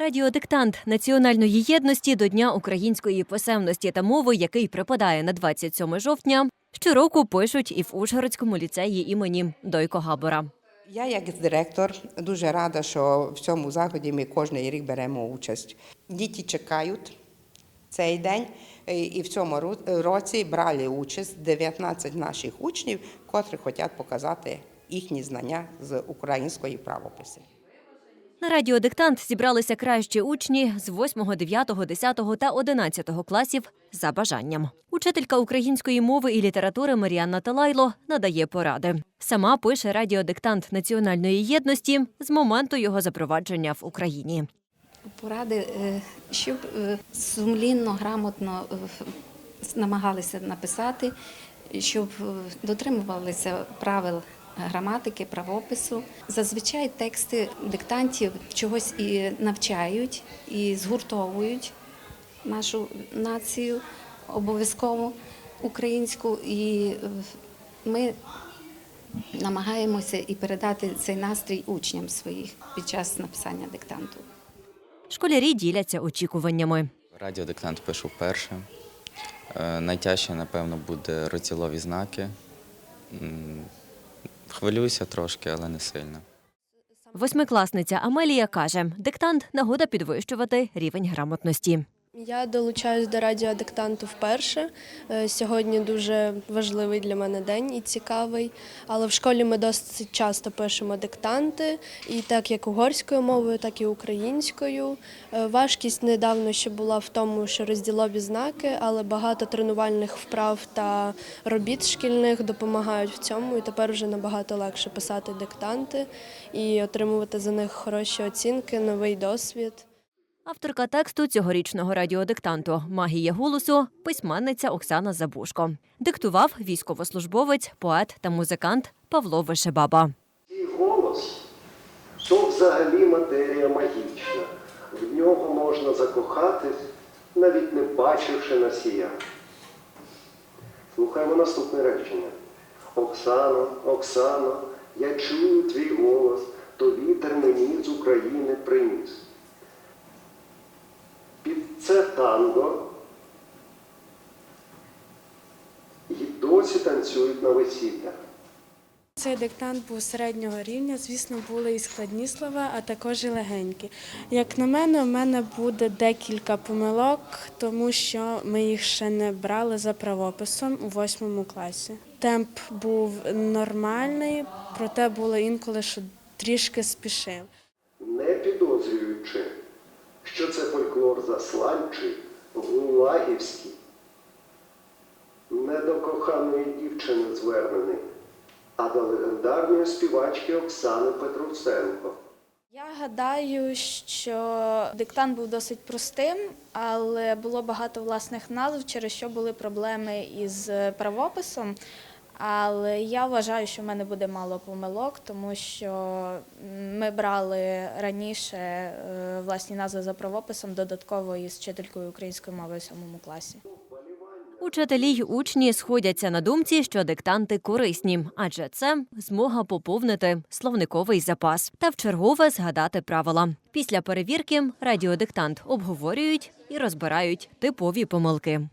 Радіодиктант національної єдності до Дня української писемності та мови, який припадає на 27 жовтня, щороку пишуть і в Ужгородському ліцеї імені Дойко Габора. Я, як директор, дуже рада, що в цьому заході ми кожен рік беремо участь. Діти чекають цей день, і в цьому році брали участь 19 наших учнів, котрі хочуть показати їхні знання з української правописи. На радіодиктант зібралися кращі учні з 8, 9, 10 та 11 класів за бажанням. Учителька української мови і літератури Маріанна Талайло надає поради. Сама пише радіодиктант національної єдності з моменту його запровадження в Україні. Поради, е, щоб е, сумлінно, грамотно е, намагалися написати, щоб дотримувалися правил граматики, правопису. Зазвичай тексти диктантів чогось і навчають, і згуртовують нашу націю обов'язково українську. І е, ми намагаємося і передати цей настрій учням своїх під час написання диктанту. Школярі діляться очікуваннями. Радіодиктант пишу вперше. Е, Найтяжче, напевно, буде розділові знаки. Хвилююся трошки, але не сильно. Восьмикласниця Амелія каже, диктант нагода підвищувати рівень грамотності. Я долучаюсь до радіодиктанту вперше. Е, Сьогодні дуже важливий для мене день і цікавий. Але в школі ми досить часто пишемо диктанти, і так як угорською мовою, так і українською. Е, Важкість недавно ще була в тому, що розділові знаки, але багато тренувальних вправ та робіт шкільних допомагають в цьому. І тепер вже набагато легше писати диктанти і отримувати за них хороші оцінки, новий досвід. Авторка тексту цьогорічного радіодиктанту Магія голосу письменниця Оксана Забушко. Диктував військовослужбовець, поет та музикант Павло Вишебаба. І голос то взагалі матерія магічна. В нього можна закохатись, навіть не бачивши носія. Слухаємо наступне речення. Оксано, Оксано, я чую твій голос, то вітер мені з України приніс. Це танго і досі танцюють на весіллях. Цей диктант був середнього рівня. Звісно, були і складні слова, а також і легенькі. Як на мене, у мене буде декілька помилок, тому що ми їх ще не брали за правописом у восьмому класі. Темп був нормальний, проте було інколи, що трішки спішив. не підозрюючи, що фольклор засланчий, гулагівський, не до коханої дівчини звернений, а до легендарної співачки Оксани Петрусенко. Я гадаю, що диктант був досить простим, але було багато власних назв, через що були проблеми із правописом. Але я вважаю, що в мене буде мало помилок, тому що ми брали раніше е, власні назви за правописом додатково із вчителькою української мови у сьомому класі. Учителі й учні сходяться на думці, що диктанти корисні, адже це змога поповнити словниковий запас та вчергове згадати правила. Після перевірки радіодиктант обговорюють і розбирають типові помилки.